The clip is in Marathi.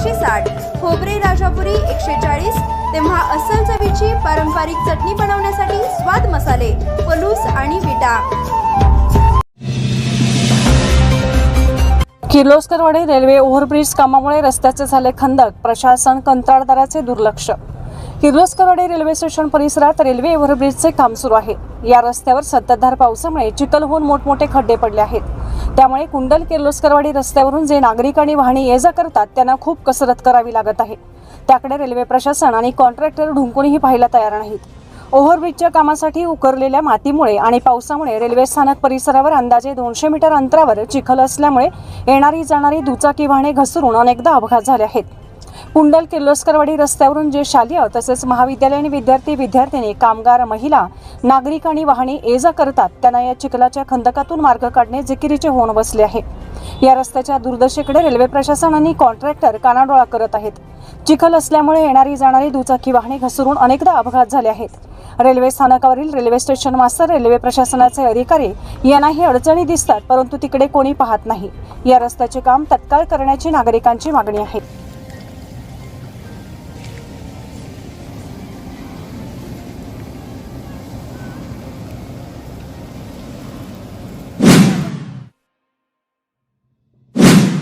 एकशे साठ खोबरे राजापुरी एकशे चाळीस तेव्हा अस्सल चवीची पारंपरिक चटणी बनवण्यासाठी स्वाद मसाले पलूस आणि विटा. किर्लोस्करवाडी रेल्वे ओव्हरब्रिज कामामुळे रस्त्याचे झाले खंदक प्रशासन कंत्राटदाराचे दुर्लक्ष. किर्लोस्करवाडी रेल्वे स्टेशन परिसरात रेल्वे ओव्हरब्रिजचे काम सुरू आहे. या रस्त्यावर संततधार पावसामुळे चिखल होऊन मोठमोठे खड्डे पडले आहेत. त्यामुळे कुंडल किर्लोस्करवाडी रस्त्यावरून जे नागरिक आणि वाहने ये जा करतात त्यांना खूप कसरत करावी लागत आहे. त्याकडे रेल्वे प्रशासन आणि कॉन्ट्रॅक्टर ढुंकूनही पाहायला तयार नाहीत. ओव्हरब्रिजच्या कामासाठी उकरलेल्या मातीमुळे आणि पावसामुळे रेल्वे स्थानक परिसरावर अंदाजे दोनशे मीटर अंतरावर चिखल असल्यामुळे येणारी जाणारी दुचाकी वाहने घसरून अनेकदा अपघात झाले आहेत. कुंडल किर्लोस्करवाडी रस्त्यावरून जे शालेय तसेच महाविद्यालयीन विद्यार्थी विद्यार्थिनी कामगार महिला नागरिक आणि वाहने ये जा करतात त्यांना या चिखलाच्या खंदकातून मार्ग काढणे जिकिरीचे होऊन बसले आहे. या रस्त्याच्या दुर्दशेकडे रेल्वे प्रशासन आणि कॉन्ट्रॅक्टर कानाडोळा करत आहेत. चिखल असल्यामुळे येणारी जाणारी दुचाकी वाहने घसरून अनेकदा अपघात झाले आहेत. रेल्वे स्थानकावरील रेल्वे स्टेशन मास्तर रेल्वे प्रशासनाचे अधिकारी यांनाही अडचणी दिसतात परंतु तिकडे कोणी पाहत नाही. या रस्त्याचे काम तत्काळ करण्याची नागरिकांची मागणी आहे.